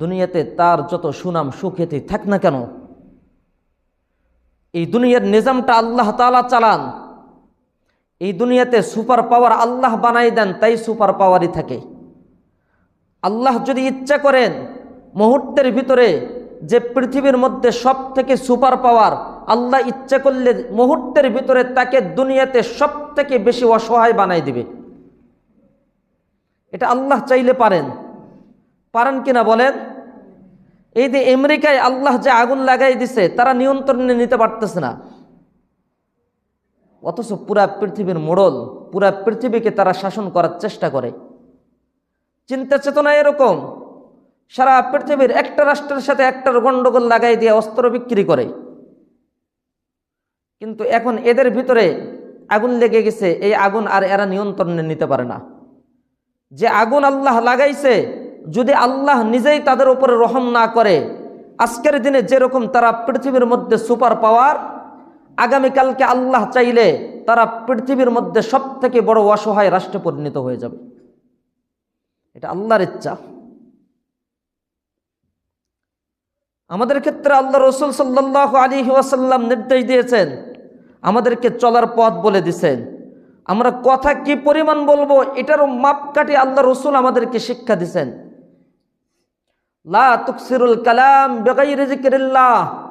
দুনিয়াতে তার যত সুনাম সুখ্যাতি থাক না কেন, এই দুনিয়ার নিজামটা আল্লাহ তালা চালান। এই দুনিয়াতে সুপার পাওয়ার আল্লাহ বানাই দেন, তাই সুপার পাওয়ারই থাকে। আল্লাহ যদি ইচ্ছা করেন, মুহূর্তের ভিতরে যে পৃথিবীর মধ্যে সব থেকে সুপার পাওয়ার আল্লাহ ইচ্ছা করলে মুহূর্তের ভিতরে তাকে দুনিয়াতে সব থেকে বেশি অসহায় বানাই দিবে। এটা আল্লাহ চাইলে পারেন। পারেন কিনা বলেন? এই যে আমেরিকায় আল্লাহ যে আগুন লাগাই দিছে, তারা নিয়ন্ত্রণে নিতে পারতেছে না। অথচ পুরা পৃথিবীর মোড়ল, পুরা পৃথিবীকে তারা শাসন করার চেষ্টা করে। চিন্তা চেতনা এরকম, সারা পৃথিবীর একটা রাষ্ট্রের সাথে একটার গন্ডগোল লাগাই দিয়ে অস্ত্র বিক্রি করে। কিন্তু এখন এদের ভিতরে আগুন লেগে গেছে, এই আগুন আর এরা নিয়ন্ত্রণে নিতে পারে না। যে আগুন আল্লাহ লাগাইছে যদি আল্লাহ নিজেই তাদের উপরে রহম না করে, আজকের দিনে যেরকম তারা পৃথিবীর মধ্যে সুপার পাওয়ার, আগামীকালকে আল্লাহ চাইলে তারা পৃথিবীর মধ্যে সব থেকে বড় অসহায় রাষ্ট্রে পরিণত হয়ে যাবে। এটা আল্লাহর ইচ্ছা। আমাদের ক্ষেত্রে আল্লাহ রসুল সাল্লাহ আলী ওয়াসাল্লাম নির্দেশ দিয়েছেন, আমাদেরকে চলার পথ বলে দিছেন। আমরা কথা কি পরিমাণ বলব, এটারও মাপকাঠি আল্লাহ রসুল আমাদেরকে শিক্ষা দিছেন। La tuksirul kalam bighairi zikrillah.